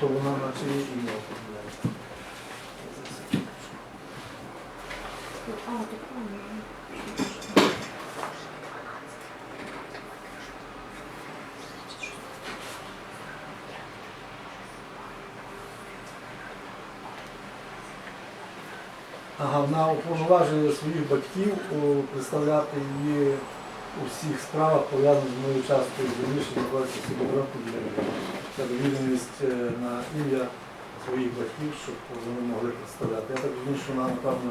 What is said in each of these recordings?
то вона наче і так правильно. Ага, вона уповноважує своїх батьків представляти її у всіх справах, пов'язаних з моєю часткою землі, що знаходиться в для Це довіреність е, на ім'я своїх батьків, щоб вони могли представляти. Я так розумію, що вона, напевно,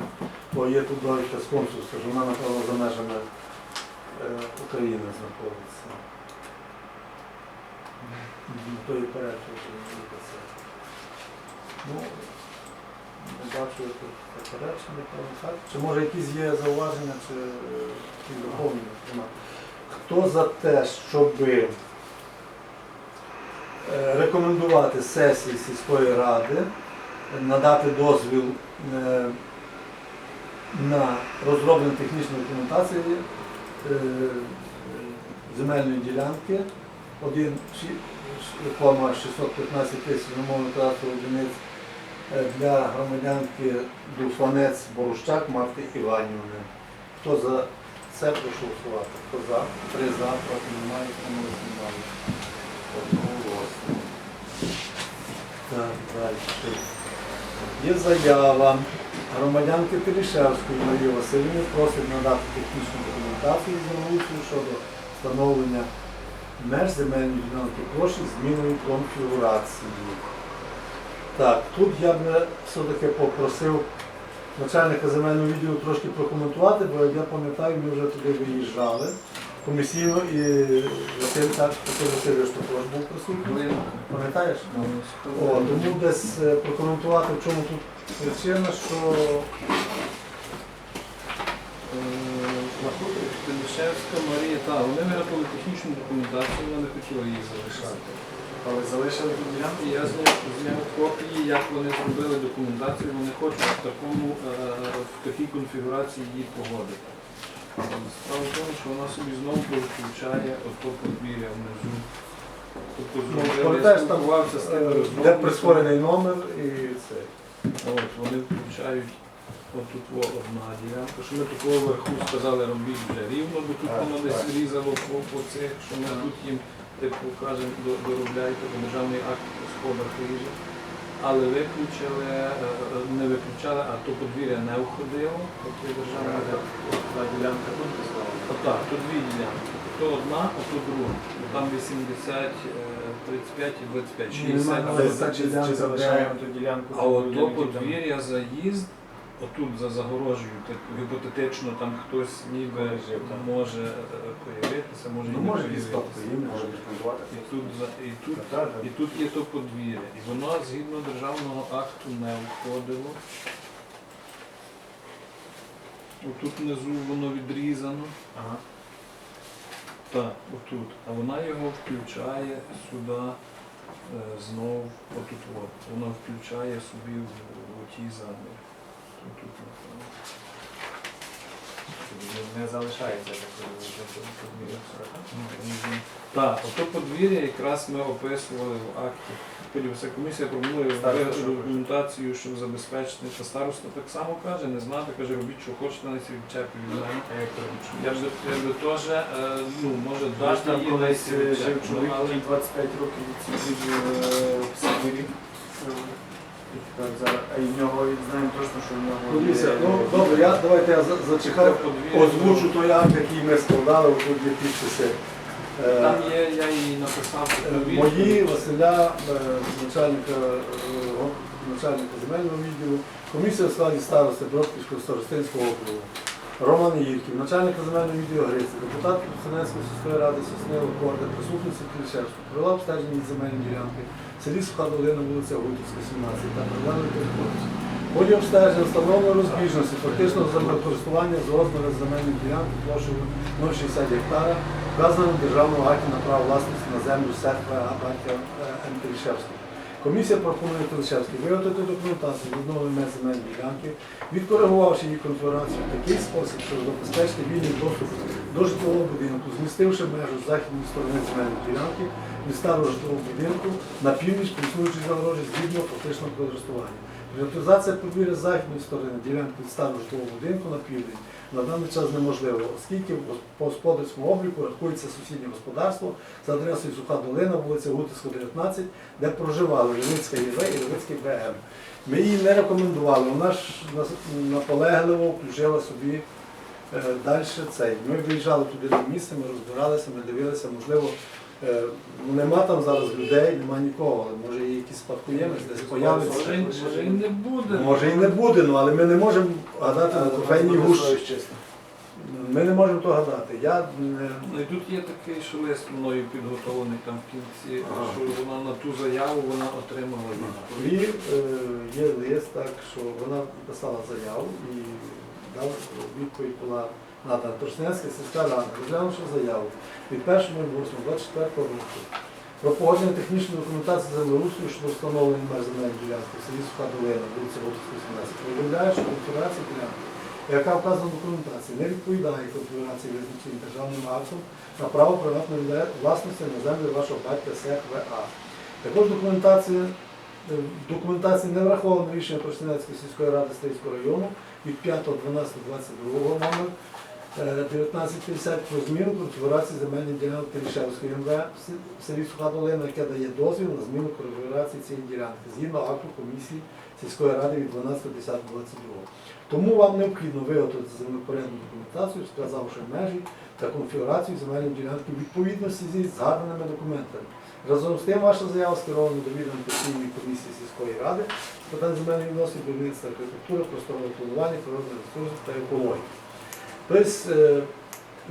бо є тут довідка з консульства, що вона, напевно, за межами е, України знаходиться. То і перечі, це. Не бачу так? Чи може якісь є зауваження чи е, якісь доповнення? Нема. Хто за те, щоб рекомендувати сесії сільської ради надати дозвіл е, на розроблення технічної документації е, земельної ділянки, один ші- кома 615 тисяч умовно кадастрових одиниць е, для громадянки Дуфанець Борущак Марти Іванівни. Хто за це прошу голосувати? Хто за? Три за, проти немає, тому немає. Одноголосно. Так, далі. Є заява громадянки Телішевської Марії Васильівни просить надати технічну документацію землеустрою щодо встановлення меж земельної ділянки площі зміною конфігурації. Так, тут я би все-таки попросив начальника земельного відділу трошки прокоментувати, бо як я пам'ятаю, ми вже туди виїжджали комісійно і Василь Васильович також був присутній. Пам'ятаєш? О, тому десь е, прокоментувати, в чому тут причина, що Тимошевська Марія, так, вони виробили технічну документацію, вона не хотіла її залишати. Але залишили тут ділянку? Я зняв, зняв копії, як вони зробили документацію, вони хочуть в такому, е, в такій конфігурації її погодити. Справа в тому, що вона собі знову включає ото подвір'я внизу. Тобто пам'ятаєш, спілкувався з тими е, де розробниками. прискорений номер і це. От, вони включають отут во одна ділянка, що ми такого вверху сказали робіть вже рівно, бо тут Так, воно десь так. різало по, по цих, що ми тут їм типу кажемо доробляйте, бо державний акт з поверху ріже. Але виключили, е, е, не виключали, а то подвір'я не входило, от є державний акт. Та ділянка тут. Отак, тут дві ділянки. То одна, а то друга. Там 80, е, 35 і 25, 60. Але Але це це чи, ділянка, чи де- залишаємо ту ділянку? А то подвір'я заїзд, отут за загорожею, так гіпотетично там хтось ніби може е, появитися, може Ну, може і Може може. претендувати. І тут, за- і, тут, Так, так. і тут є то подвір'я. І воно згідно державного акту не входило. Отут внизу воно відрізано. Ага. Так, отут. А вона його включає сюди е, знов, отут от. Вона включає собі в, в ті заміри. Не- залишається подвір'я. Так, ото подвір'я якраз ми описували в акті. Подивився, комісія пропонує Староста документацію, щоб забезпечити. Та староста так само каже, не знати, каже, робіть, що хочете, на від мене. То робити? Я б, теж, е, ну, може, дати там колись е, жив чоловік, але 25 років відсидів е, в Сибірі. Е, тепер зараз- А і в нього, і знаємо точно, що в нього Дивіться, є- ну добре, я, давайте я за- зачекаю, озвучу той акт, який ми складали, тут є підписи. Е, Там є, я її написав Е, Мої Василя, е, начальника, е, го- начальника земельного відділу, комісія в складі старости Бродківського старостинського округу, Роман Єрків, начальника земельного відділу Грицький, депутат Сенецької сільської ради Соснило Корда, присутність Клішевського, провела обстеження від земельної ділянки, в селі Суха Долина, вулиця Гуйтівська, 17, та переглянути територію. В ході обстеження встановлено розбіжності фактичного землекористування з розміром земельної ділянки площею 0,60 гектара, вказано в державному акті на право власності на землю серфа батька М. Телішевського. Комісія пропонує Телішевській виготовити документацію відновлення земельної ділянки, відкоригувавши її конфігурацію в такий спосіб, щоб забезпечити вільний доступ до житлового будинку, змістивши межу західної сторони земельної ділянки від старого житлового будинку на північ по існуючій загорожі згідно фактичного користування. Приватизація подвір'я з західної сторони ділянки від старого житлового будинку на південь на даний час неможливо, оскільки по господарському обліку рахується сусіднє господарство за адресою Суха Долина, вулиця Гутицька, 19, де проживали Левицька ЄВ і Левицький БМ. Ми її не рекомендували, вона ж наполегливо включила собі е, далі цей. Ми виїжджали туди на місце, ми розбиралися, ми дивилися, можливо, нема там зараз людей, нема нікого, але може є якийсь спадкоємець, десь появиться. Може, може і не буде. Може і не буде, ну, але ми не можемо гадати на кофейній гущі. Ми не можемо то гадати. Я не... Ну і тут є такий, що лист мною підготовлений там в кінці, Ага. що вона на ту заяву вона отримала І е, є лист, так, що вона писала заяву і дав відповідь була надана Торснянська сільська рада, розглянувши заяву від 1.08.24 року про погодження технічної документації землеустрою щодо встановлення меж земельної ділянки в селі Суха Долина, вулиця Готовська, 18. Повідомляє, що конфігурація ділянки, яка вказана в документації, не відповідає конфігурації визначеній державним актом на право приватної власності на землю вашого батька СЕХ. Також документація Е, В документації не враховано рішення Тростянецької сільської ради Стрийського району від 5.12.22 номер 1950 про зміну конфігурації земельної ділянки Рішевської МВ в селі Суха яке дає дозвіл на зміну конфігурації цієї ділянки згідно акту комісії сільської ради від 12.10.22. Тому вам необхідно виготовити землепорядну документацію, сказавши межі та конфігурацію земельної ділянки в відповідності зі згаданими документами. Разом з тим, ваша заява скерована до відомо постійної комісії сільської ради з питань земельних відносин, будівництва архітектури, просторового планування, природних ресурсів та екології. Тобто е,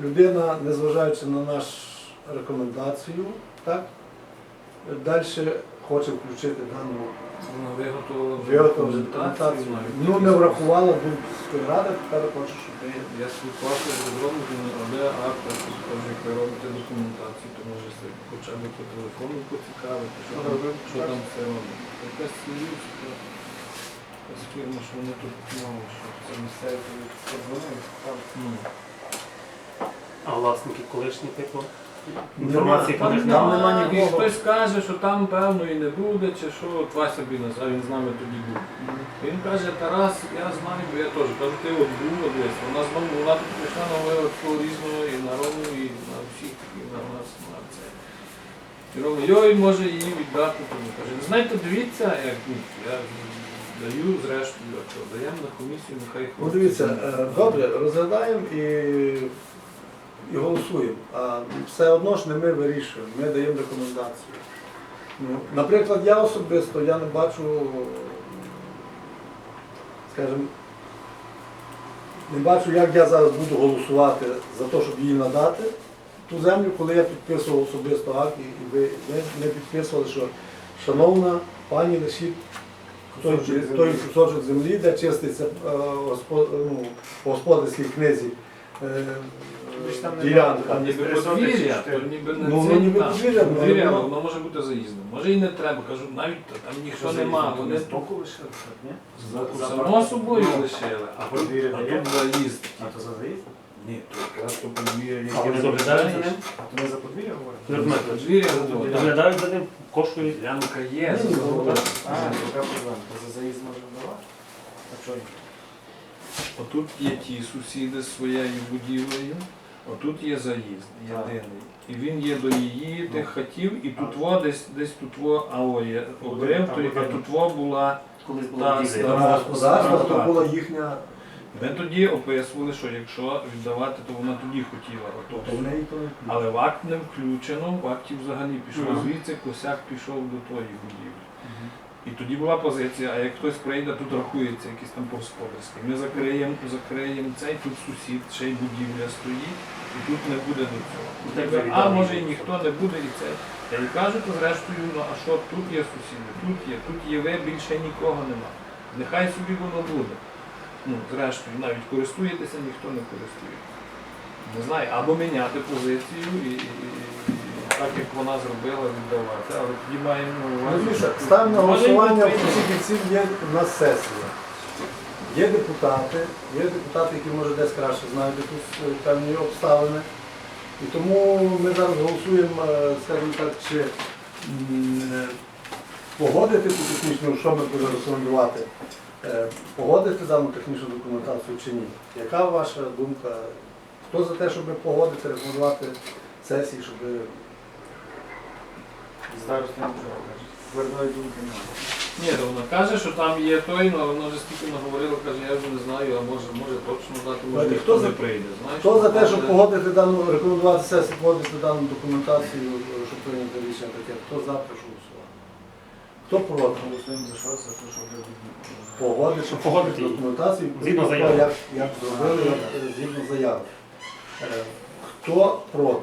людина, незважаючи на нашу рекомендацію, так, далі хоче включити дану виготовила документацію. Ну, не врахувала думку ради, тепер хоче, щоб ми Я спілкувався з розробником, але акт, як ви робите документацію, то може хоча б по телефону поцікавити, що, там все робить. Фірма, що вони тут мали, що це місцеві. Подзвонив, там Ну, А власники колишні типу? Інформації Там них Там немає. нема нема, і нікого. хтось каже, що там певно і не буде, чи що, от Вася Бінас, а він з нами тоді був. Він каже, Тарас, я знаю, бо я теж кажу, ти от був десь. Вона знову вона тут прийшла на виводку різного і на Рому, і на всіх, і на нас, на це. І Рома, йой, може її віддати тому. Каже, «Ну, знаєте, дивіться, як ну, я даю зрештою, а даємо на комісію, нехай Ну, хлопці дивіться, е, добре, розглядаємо і, і голосуємо. А все одно ж не ми вирішуємо, ми даємо рекомендацію. Ну, наприклад, я особисто я не бачу, скажімо, не бачу, як я зараз буду голосувати за те, щоб її надати ту землю, коли я підписував особисто акт, і і ви не підписували, що шановна пані лишіть той, Кусочок землі. той кусочок землі, де чиститься е, ну, по господарській книзі е, ділянка. Ніби подвір'я, то ніби не Ну, ну, ніби подвір'я, ну, подвір'я, але воно- воно може бути заїздом. Може і не треба, кажу, навіть та- там ніхто нема, вони тут боку лишили, ні? Само собою Ну, лишили, а а тут, а тут заїзд. А то за заїзд? Ні, то якраз то подвір'я, А вони доглядають за ним? А то ми за подвір'я говоримо? Подвір'я було. Доглядають за ним, коштують. Ділянка є, Ні, ні, забудова. А, яка проблема? За заїзд можемо давати? А чого? ні? Отут є ті сусіди з своєю будівлею, отут є заїзд єдиний. І він є до її тих хатів, і тут во десь десь тут во, а о, є обрив, то, а тут во була. Колись була. Стара господарство, то була їхня, Ми тоді описували, що якщо віддавати, то вона тоді хотіла. то Ото. неї то не Але в акт не включено, в акті взагалі пішов Мгм. звідси, косяк пішов до тої будівлі. І тоді була позиція, а як хтось прийде, тут рахується якийсь там по-господарський. Ми закриємо, закриємо цей, тут сусід, ще й будівля стоїть, і тут не буде до цього. Так а може і ніхто не буде і це. Я їй кажу, то зрештою, ну а що, тут є сусіди, тут є, тут є ви, більше нікого нема. Нехай собі воно буде. Ну, зрештою, навіть користуєтеся, ніхто не користується. Не знаю, або міняти позицію і, і, і- і так як вона зробила, віддавати. Але тоді маємо на Ну, увазі. що- ставимо на голосування, в кінці є у нас сесія. Є депутати, є депутати, які може десь краще знають якісь е, певні обставини. І тому ми зараз голосуємо, е, скажімо так, чи е, погодити ту технічну, що ми будемо рекомендувати, погодити дану технічну документацію чи ні. Яка ваша думка? Хто за те, щоб погодити, рекомендувати сесії, щоб Староста нічого каже. Твердої думки немає. Ні, то вона каже, що там є той, але вона вже стільки наговорила, каже, я вже не знаю, а може, може точно дати, може ніхто хто не за- прийде. Знаєш, Хто за те, щоб може- погодити дану, рекомендувати сесії, погодити дану документацію, е, щоб прийняти рішення таке? Хто за, прошу голосувати. Хто проти? Голосуємо за що? За те, щоб Погодити, Щоб погодити документацію, Згідно заяви. Як, як зробили, як, згідно заяви. Е, Хто проти?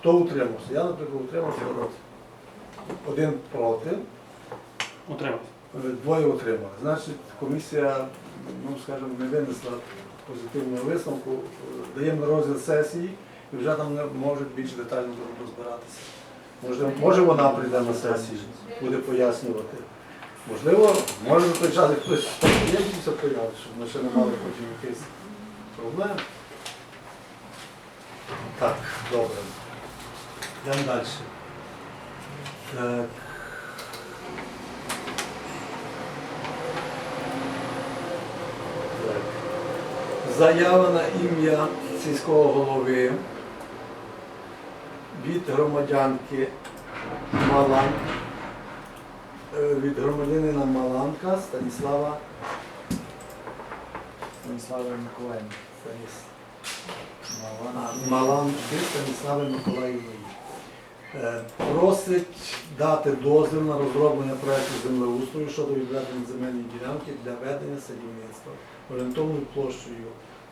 Хто утримався? Я, наприклад, утримався проти. Один проти, Утримався. е, двоє утримали. Значить, комісія, ну скажімо, не винесла позитивного висновку. Е, Даємо на розгляд сесії і вже там не можуть більш детально розбиратися. Може, може вона прийде на сесію, буде пояснювати. Можливо, може на той час хтось підприємцівся появить, щоб ми ще не мали потім якихось проблем. Так, добре. Йдемо далі. Так. Так. Заява на ім'я сільського голови від громадянки Малан, е, від громадянина Маланка Станіслава Станіслава Миколаївна. Станіс-. Маланки Станіслави Миколаївної. Е, Просить дати дозвіл на розроблення проекту землеустрою щодо відведення земельної ділянки для ведення садівництва орієнтовною площею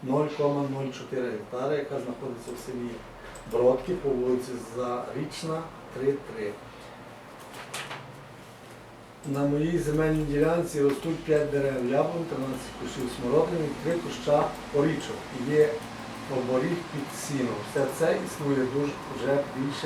0,04 гектара, яка знаходиться в селі Бродки по вулиці Зарічна, 3-3. На моїй земельній ділянці ростуть 5 дерев яблун, 13 кущів смородини і 3 куща орічок. Є оборіг під сіном. Все це існує дуже вже більше